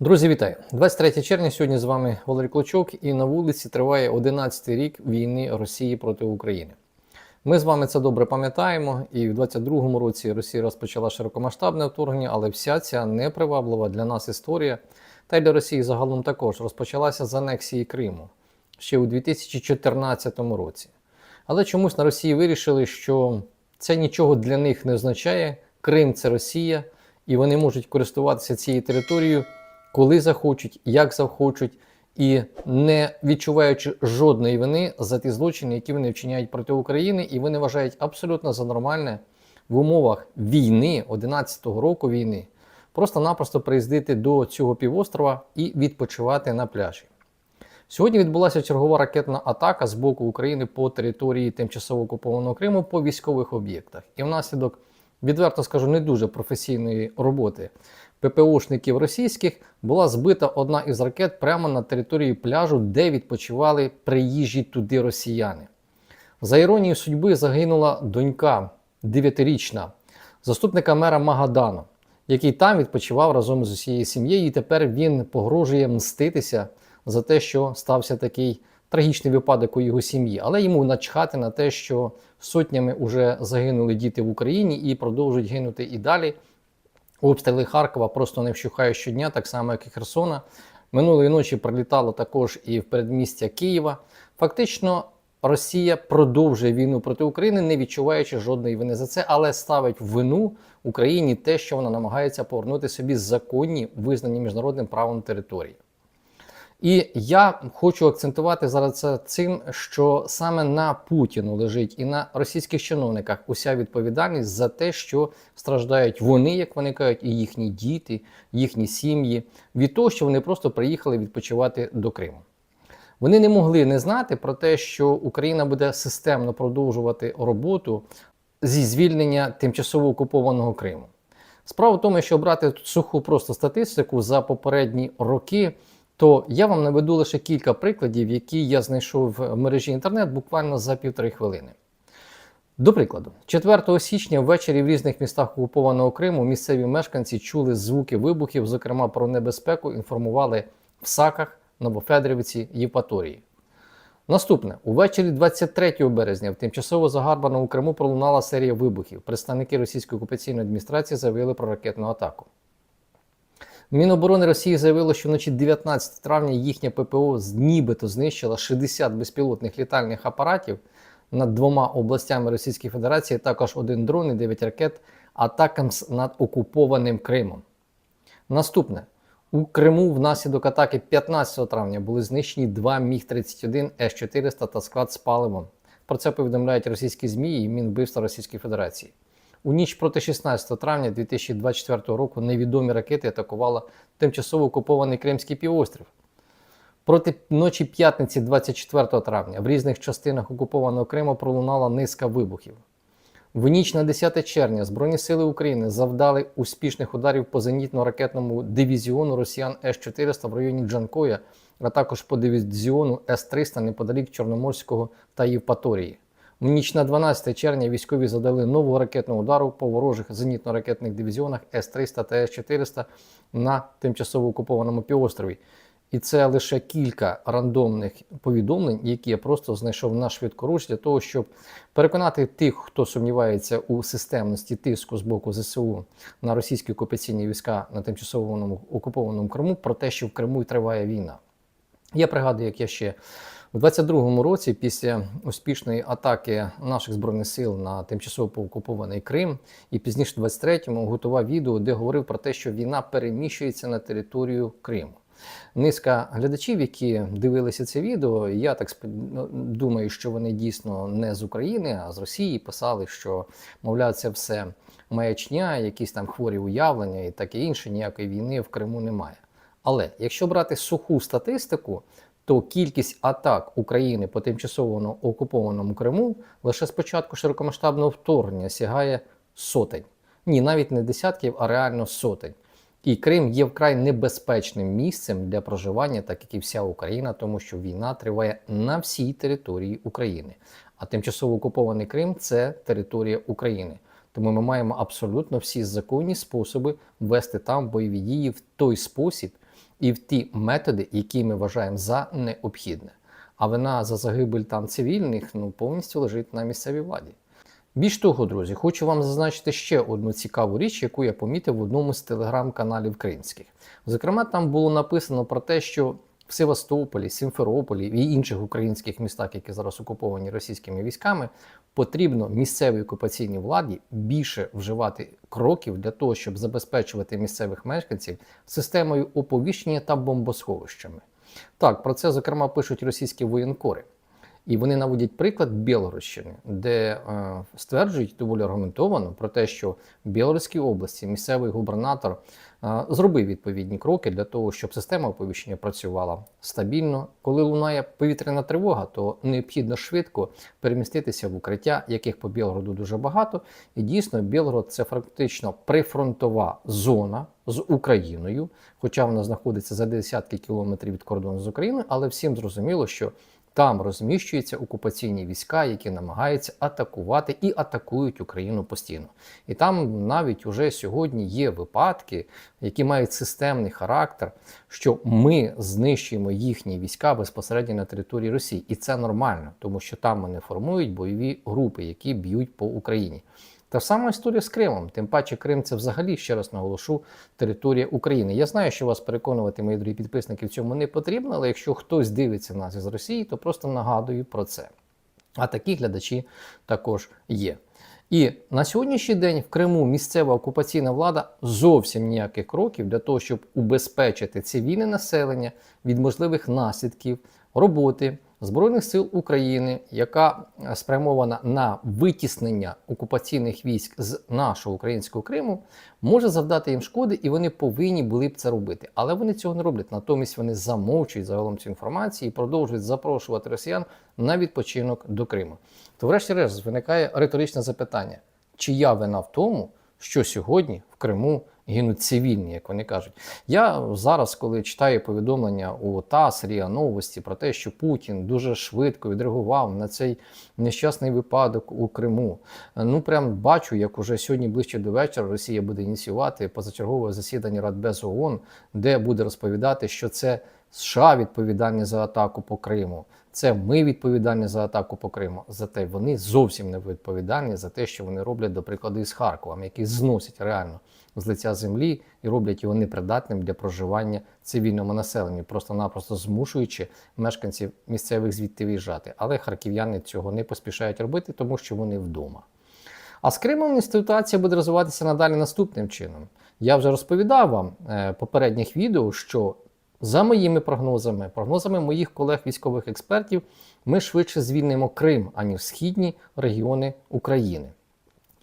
Друзі, вітаю! 23 червня. Сьогодні з вами Валерій Клочок, і на вулиці триває 11-й рік війни Росії проти України. Ми з вами це добре пам'ятаємо, і в 22-му році Росія розпочала широкомасштабне вторгнення, але вся ця неприваблива для нас історія, та й для Росії загалом також розпочалася з анексії Криму ще у 2014 році. Але чомусь на Росії вирішили, що це нічого для них не означає. Крим це Росія, і вони можуть користуватися цією територією коли захочуть, як захочуть, і не відчуваючи жодної вини за ті злочини, які вони вчиняють проти України, і вони вважають абсолютно за нормальне в умовах війни, 11-го року війни, просто-напросто приїздити до цього півострова і відпочивати на пляжі. Сьогодні відбулася чергова ракетна атака з боку України по території тимчасово окупованого Криму по військових об'єктах. І внаслідок, відверто скажу, не дуже професійної роботи ППОшників російських була збита одна із ракет прямо на території пляжу, де відпочивали приїжджі туди росіяни. За іронією судьби загинула донька 9-річна заступника мера Магадану, який там відпочивав разом з усією сім'єю, і тепер він погрожує мститися за те, що стався такий трагічний випадок у його сім'ї. Але йому начхати на те, що сотнями вже загинули діти в Україні і продовжують гинути і далі. Обстріли Харкова просто не вщухають щодня, так само, як і Херсона. Минулої ночі прилітало також і в передмістя Києва. Фактично, Росія продовжує війну проти України, не відчуваючи жодної вини за це, але ставить вину Україні те, що вона намагається повернути собі законні, визнані міжнародним правом території. І я хочу акцентувати зараз це цим, що саме на Путіну лежить і на російських чиновниках уся відповідальність за те, що страждають вони, як вони кажуть, і їхні діти, їхні сім'ї, від того, що вони просто приїхали відпочивати до Криму. Вони не могли не знати про те, що Україна буде системно продовжувати роботу зі звільнення тимчасово окупованого Криму. Справа в тому, що брати суху просто статистику за попередні роки то я вам наведу лише кілька прикладів, які я знайшов в мережі інтернет буквально за півтори хвилини. До прикладу, 4 січня ввечері в різних містах окупованого Криму місцеві мешканці чули звуки вибухів, зокрема про небезпеку, інформували в Саках, Новофедорівці, Євпаторії. Наступне, увечері 23 березня в тимчасово загарбаному Криму пролунала серія вибухів. Представники російської окупаційної адміністрації заявили про ракетну атаку. Міноборони Росії заявило, що вночі 19 травня їхня ППО нібито знищила 60 безпілотних літальних апаратів над двома областями Російської Федерації, також один дрон і 9 ракет Атакамс над окупованим Кримом. Наступне. У Криму внаслідок атаки 15 травня були знищені два Міг-31 С-400 та склад з паливом. Про це повідомляють російські ЗМІ і Мінвбивства Російської Федерації. У ніч проти 16 травня 2024 року невідомі ракети атакували тимчасово окупований Кримський півострів. Проти ночі п'ятниці 24 травня в різних частинах окупованого Криму пролунала низка вибухів. В ніч на 10 червня Збройні сили України завдали успішних ударів по зенітно-ракетному дивізіону росіян С-400 в районі Джанкоя, а також по дивізіону С-300 неподалік Чорноморського та Євпаторії. В ніч на 12 червня військові задали нову ракетну удару по ворожих зенітно-ракетних дивізіонах С-300 та С-400 на тимчасово окупованому півострові. І це лише кілька рандомних повідомлень, які я просто знайшов на швидкоруч для того, щоб переконати тих, хто сумнівається у системності тиску з боку ЗСУ на російські окупаційні війська на тимчасово окупованому Криму, про те, що в Криму триває війна. Я пригадую, як я ще у 22-му році, після успішної атаки наших збройних сил на тимчасово окупований Крим, і пізніше, в 23-му, готував відео, де говорив про те, що війна переміщується на територію Криму. Низка глядачів, які дивилися це відео, я так ну, думаю, що вони дійсно не з України, а з Росії писали, що мовляв, це все маячня, якісь там хворі уявлення і таке інше. Ніякої війни в Криму немає. Але якщо брати суху статистику, то кількість атак України по тимчасово окупованому Криму лише з початку широкомасштабного вторгнення сягає сотень. Ні, навіть не десятків, а реально сотень. І Крим є вкрай небезпечним місцем для проживання, так як і вся Україна, тому що війна триває на всій території України. А тимчасово окупований Крим це територія України. Тому ми маємо абсолютно всі законні способи вести там бойові дії в той спосіб, і в ті методи, які ми вважаємо за необхідне. А вина за загибель там цивільних ну, повністю лежить на місцевій владі. Більш того, друзі, хочу вам зазначити ще одну цікаву річ, яку я помітив в одному з телеграм-каналів кримських. Зокрема, там було написано про те, що в Севастополі, Сімферополі і інших українських містах, які зараз окуповані російськими військами, потрібно місцевій окупаційній владі більше вживати кроків для того, щоб забезпечувати місцевих мешканців системою оповіщення та бомбосховищами. Так, про це зокрема пишуть російські воєнкори. І вони наводять приклад Білгородщини, де е, стверджують доволі аргументовано про те, що в Білгородській області місцевий губернатор е, зробив відповідні кроки для того, щоб система оповіщення працювала стабільно. Коли лунає повітряна тривога, то необхідно швидко переміститися в укриття, яких по Білгороду дуже багато. І дійсно, Білгород це фактично прифронтова зона з Україною, хоча вона знаходиться за десятки кілометрів від кордону з Україною, але всім зрозуміло, що там розміщуються окупаційні війська, які намагаються атакувати і атакують Україну постійно. І там навіть уже сьогодні є випадки, які мають системний характер, що ми знищуємо їхні війська безпосередньо на території Росії, і це нормально, тому що там вони формують бойові групи, які б'ють по Україні. Та сама історія з Кримом. Тим паче Крим це взагалі, ще раз наголошу, територія України. Я знаю, що вас переконувати, мої дорогі підписники, в цьому не потрібно, але якщо хтось дивиться нас із Росії, то просто нагадую про це. А такі глядачі також є. І на сьогоднішній день в Криму місцева окупаційна влада зовсім ніяких кроків для того, щоб убезпечити цивільне населення від можливих наслідків роботи Збройних сил України, яка спрямована на витіснення окупаційних військ з нашого українського Криму, може завдати їм шкоди, і вони повинні були б це робити. Але вони цього не роблять. Натомість вони замовчують загалом цю інформацію і продовжують запрошувати росіян на відпочинок до Криму. То, врешті-решт, виникає риторичне запитання: чия вина в тому, що сьогодні в Криму гинуть цивільні, як вони кажуть. Я зараз, коли читаю повідомлення у ТАСС, РІА Новості про те, що Путін дуже швидко відреагував на цей нещасний випадок у Криму. Ну прям бачу, як уже сьогодні ближче до вечора Росія буде ініціювати позачергове засідання Радбез ООН, де буде розповідати, що це США відповідальні за атаку по Криму. Це ми відповідальні за атаку по Криму. Зате вони зовсім не відповідальні за те, що вони роблять, до прикладу, із Харковом, які зносять реально з лиця землі і роблять його непридатним для проживання цивільному населенню, просто-напросто змушуючи мешканців місцевих звідти виїжджати. Але харків'яни цього не поспішають робити, тому що вони вдома. А з Кримом ситуація буде розвиватися надалі наступним чином. Я вже розповідав вам е, попередніх відео, що за моїми прогнозами, прогнозами моїх колег-військових експертів, ми швидше звільнимо Крим, аніж східні регіони України.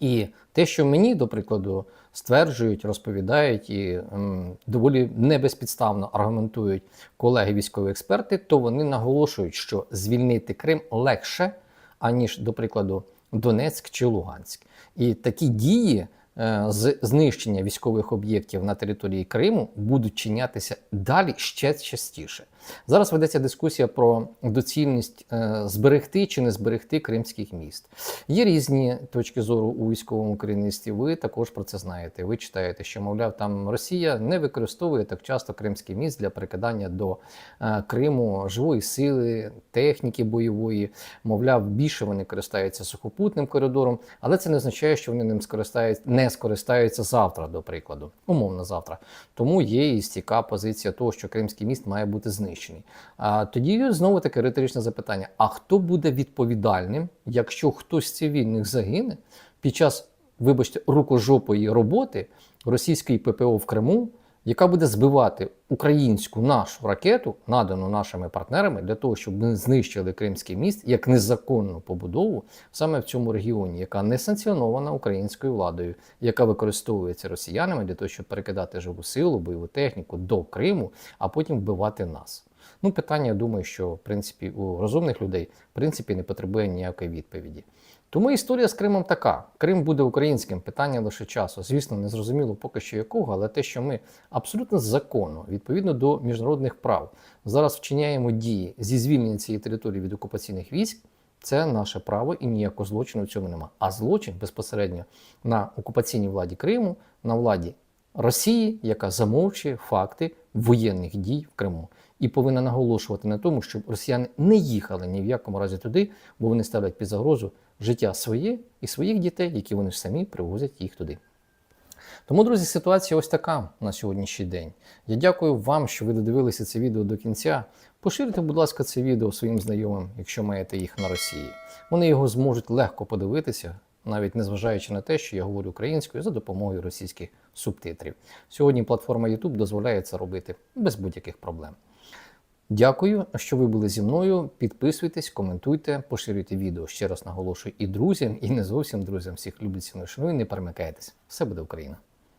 І те, що мені, до прикладу, стверджують, розповідають і м, доволі небезпідставно аргументують колеги військові експерти, то вони наголошують, що звільнити Крим легше, аніж, до прикладу, Донецьк чи Луганськ. І такі дії е, з знищення військових об'єктів на території Криму будуть чинятися далі ще частіше. Зараз ведеться дискусія про доцільність е, зберегти чи не зберегти кримських міст. Є різні точки зору у військовому керівництві. Ви також про це знаєте. Ви читаєте, що мовляв, там Росія не використовує так часто кримський міст для прикидання до е, Криму живої сили, техніки бойової. Мовляв, більше вони користаються сухопутним коридором, але це не означає, що вони ним скористаються, не скористаються завтра, до прикладу, умовно завтра. Тому є і стійка позиція того, що Кримський міст має бути знищений. А тоді знову таке риторичне запитання: а хто буде відповідальним, якщо хтось з цивільних загине під час, вибачте, рукожопої роботи російської ППО в Криму, яка буде збивати українську нашу ракету, надану нашими партнерами, для того, щоб ми знищили Кримський міст як незаконну побудову саме в цьому регіоні, яка не санкціонована українською владою, яка використовується росіянами для того, щоб перекидати живу силу, бойову техніку до Криму, а потім вбивати нас. Ну, питання, я думаю, що в принципі у розумних людей в принципі не потребує ніякої відповіді. Тому історія з Кримом така: Крим буде українським, питання лише часу. Звісно, не зрозуміло поки що якого, але те, що ми абсолютно законно, відповідно до міжнародних прав, зараз вчиняємо дії зі звільнення цієї території від окупаційних військ. Це наше право і ніякого злочину в цьому нема. А злочин безпосередньо на окупаційній владі Криму, на владі Росії, яка замовчує факти воєнних дій в Криму і повинна наголошувати на тому, щоб росіяни не їхали ні в якому разі туди, бо вони ставлять під загрозу життя своє і своїх дітей, які вони ж самі привозять їх туди. Тому, друзі, ситуація ось така на сьогоднішній день. Я дякую вам, що ви додивилися це відео до кінця. Поширюйте, будь ласка, це відео своїм знайомим, якщо маєте їх на Росії. Вони його зможуть легко подивитися, навіть незважаючи на те, що я говорю українською за допомогою російських субтитрів. Сьогодні платформа YouTube дозволяє це робити без будь-яких проблем. Дякую, що ви були зі мною. Підписуйтесь, коментуйте, поширюйте відео. Ще раз наголошую і друзям, і не зовсім друзям. Всіх люблю шану і Не перемикайтесь. Все буде Україна.